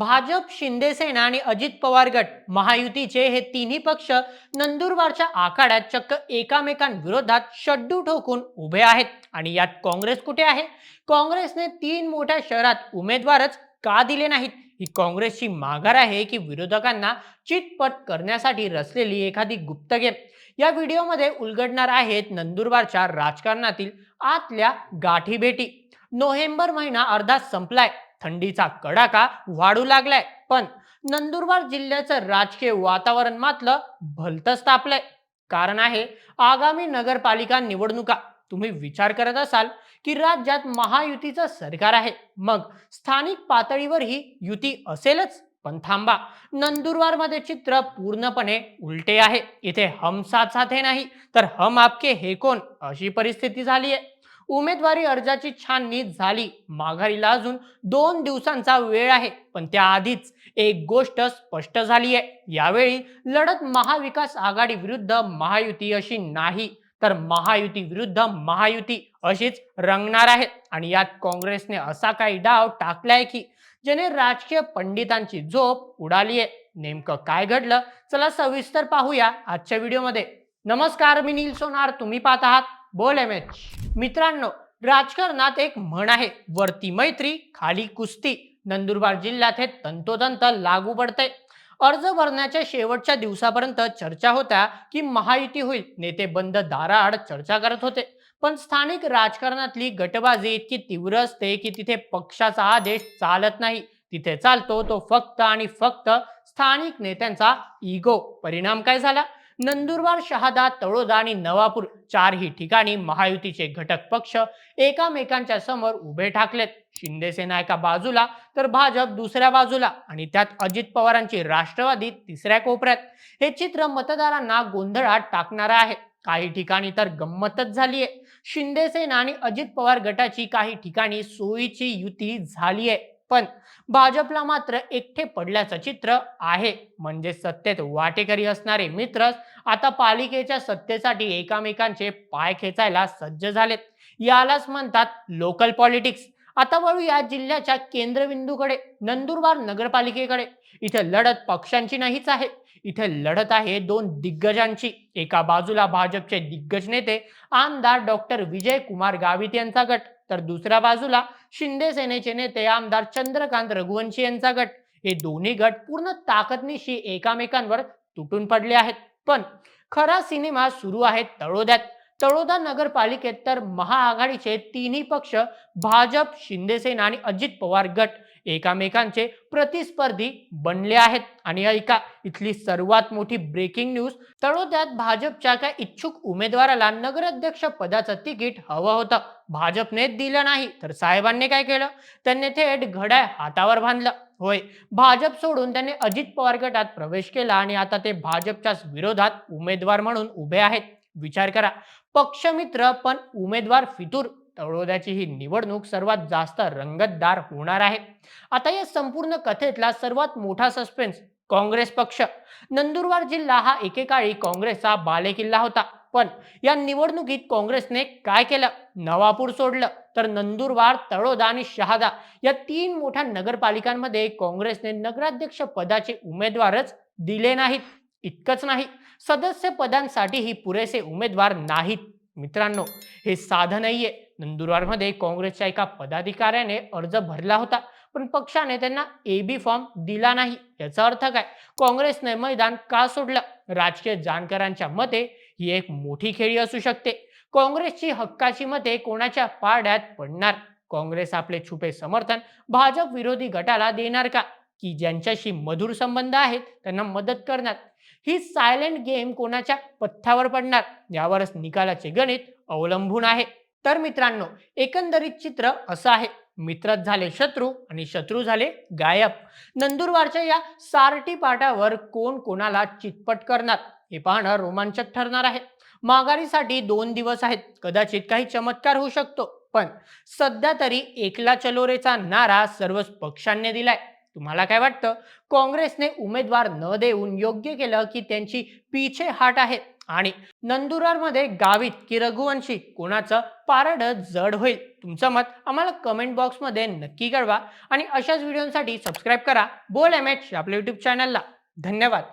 भाजप शिंदेसेना आणि अजित पवार गट महायुतीचे हे तिन्ही पक्ष नंदुरबारच्या आखाड्यात चक्क एकामेकांविरोधात शड्डू ठोकून उभे आहेत. आणि यात काँग्रेस कुठे आहे? काँग्रेसने तीन मोठ्या शहरात उमेदवारच का दिले नाहीत? ही काँग्रेसची माघार आहे की विरोधकांना चितपट करण्यासाठी रचलेली एखादी गुप्त गेम? या व्हिडिओमध्ये उलगडणार आहेत नंदुरबारच्या राजकारणातील आतल्या गाठीभेटी नोव्हेंबर महिना अर्धा संपलाय. थंडीचा कडाका वाढू लागलाय. पण नंदुरबार जिल्ह्याचं राजकीय वातावरण मात्र भलतच तापलंय. कारण आहे आगामी नगरपालिका निवडणुका. तुम्ही विचार करत असाल की राज्यात महायुतीचं सरकार आहे. मग स्थानिक पातळीवर ही युती असेलच. पण थांबा नंदुरबारमध्ये चित्र पूर्णपणे उलटे आहे. इथे हम साथ साथ हे नाही तर हम आपके हे कोण? अशी परिस्थिती झाली आहे उमेदवारी अर्जाची छाननी झाली. माघारीला अजून दोन दिवसांचा वेळ आहे पण त्याआधीच एक गोष्ट स्पष्ट झाली आहे यावेळी लढत महाविकास आघाडी विरुद्ध महायुती अशी नाही तर महायुती विरुद्ध महायुती अशीच रंगणार आहे. आणि यात काँग्रेसने असा काही डाव टाकलाय की ज्याने राजकीय पंडितांची झोप उडाली आहे नेमकं काय घडलं? चला सविस्तर पाहूया आजच्या व्हिडिओमध्ये. नमस्कार मी नील सोनार. तुम्ही पाहत आहात बोल एम एच मित्रांनो राजकारणात एक म्हण आहे. वरती मैत्री खाली कुस्ती. नंदुरबार जिल्ह्यात हे तंतोतंत लागू पडते अर्ज भरण्याच्या शेवटच्या दिवसापर्यंत चर्चा होत्या की महायुती होईल. नेते बंद दाराआड चर्चा करत होते. पण स्थानिक राजकारणातली गटबाजी इतकी तीव्र असते की तिथे पक्षाचा आदेश चालत नाही. तिथे चालतो तो फक्त आणि फक्त स्थानिक नेत्यांचा इगो परिणाम काय झाला? नंदुरबार शहादा तळोदा आणि नवापूर चारही ठिकाणी महायुतीचे घटक पक्ष एकामेकांच्या समोर उभे ठाकलेत. शिंदेसेना एका बाजूला तर भाजप दुसऱ्या बाजूला आणि त्यात अजित पवारांची राष्ट्रवादी तिसऱ्या कोपऱ्यात. हे चित्र मतदारांना गोंधळात टाकणारं आहे. काही ठिकाणी तर गंमतच झालीये. शिंदेसेना आणि अजित पवार गटाची काही ठिकाणी सोयीची युती झालीये. पण भाजपला मात्र एकटे पडल्याचं चित्र आहे. म्हणजे सत्तेत वाटेकरी असणारे मित्रच आता पालिकेच्या सत्तेसाठी एकामेकांचे पाय खेचायला सज्ज झालेत. यालाच म्हणतात लोकल पॉलिटिक्स आता वळूया जिल्ह्याच्या केंद्रबिंदूकडे नंदुरबार नगरपालिकेकडे. इथे लढत पक्षांची नाहीच आहे. इथे लढत आहे दोन दिग्गजांची. एका बाजूला भाजपचे दिग्गज नेते आमदार डॉक्टर विजय कुमार गावित यांचा गट. तर दुसऱ्या बाजूला शिंदे सेनेचे नेते आमदार चंद्रकांत रघुवंशी यांचा गट. हे दोन्ही गट पूर्ण ताकदनिशी एकामेकांवर तुटून पडले आहेत. पण खरा सिनेमा सुरू आहे तळोद्यात. तळोदा नगरपालिकेत तर महाआघाडीचे तिन्ही पक्ष भाजप शिंदेसेना आणि अजित पवार गट. एकामेकांचे प्रतिस्पर्धी बनले आहेत. आणि ऐका इथली सर्वात मोठी ब्रेकिंग न्यूज तळोद्यात भाजपच्या काय इच्छुक उमेदवाराला नगराध्यक्ष पदाचं तिकीट हवं होतं. भाजपने दिलं नाही तर साहेबांनी काय केलं? त्यांनी थेट घड्याळ हातावर बांधलं. होय भाजप सोडून त्यांनी अजित पवार गटात प्रवेश केला आणि आता ते भाजपच्याच विरोधात उमेदवार म्हणून उभे आहेत. विचार करा पक्षमित्र पण उमेदवार फितूर तळोद्याची ही निवडणूक सर्वात जास्त रंगतदार होणार आहे. आता या संपूर्ण कथेतला सर्वात मोठा सस्पेन्स काँग्रेस पक्ष. नंदुरबार जिल्हा हा एकेकाळी काँग्रेसचा बालेकिल्ला होता. पण या निवडणुकीत काँग्रेसने काय केलं? नवापूर सोडलं. तर नंदुरबार तळोदा आणि शहादा या तीन मोठ्या नगरपालिकांमध्ये काँग्रेसने नगराध्यक्ष पदाचे उमेदवारच दिले नाहीत. इतकंच नाही. सदस्य पदांसाठीही पुरेसे उमेदवार नाहीत. मित्रांनो हे साधं नाहीये. नंदुरबारमध्ये काँग्रेसच्या एका पदाधिकाऱ्याने अर्ज भरला होता पण पक्षाने त्यांना ए बी फॉर्म दिला नाही. याचा अर्थ काय? काँग्रेसने मैदान का सोडलं? राजकीय जाणकारांच्या मते ही एक मोठी खेळी असू शकते. काँग्रेसची हक्काची मते कोणाच्या पाड्यात पडणार? काँग्रेस आपले छुपे समर्थन भाजप विरोधी गटाला देणार का? की ज्यांच्याशी मधुर संबंध आहेत त्यांना मदत करणार. ही सायलेंट गेम कोणाच्या पथ्यावर पडणार? यावरच निकालाचे गणित अवलंबून आहे. तर मित्रांनो एकंदरीत चित्र असं आहे. मित्रच झाले शत्रू आणि शत्रू झाले गायब. नंदुरबारच्या या सारटी पाटावर कोण कोणाला चितपट करणार? हे पाहणं रोमांचक ठरणार आहे. माघारीसाठी दोन दिवस आहेत. कदाचित काही चमत्कार होऊ शकतो. पण सध्या तरी एकला चलोरेचा नारा सर्वच पक्षांनी दिलाय. तुम्हाला काय वाटतं? काँग्रेसने उमेदवार न देऊन योग्य केलं की त्यांची पीछे हाट आहे? आणि नंदुरबारमध्ये गावित की रघुवंशी कोणाचं पारड जड होईल? तुमचं मत आम्हाला कमेंट बॉक्समध्ये नक्की कळवा. आणि अशाच व्हिडिओसाठी सबस्क्राईब करा. बोल एम एच आपल्या युट्यूब चॅनलला धन्यवाद.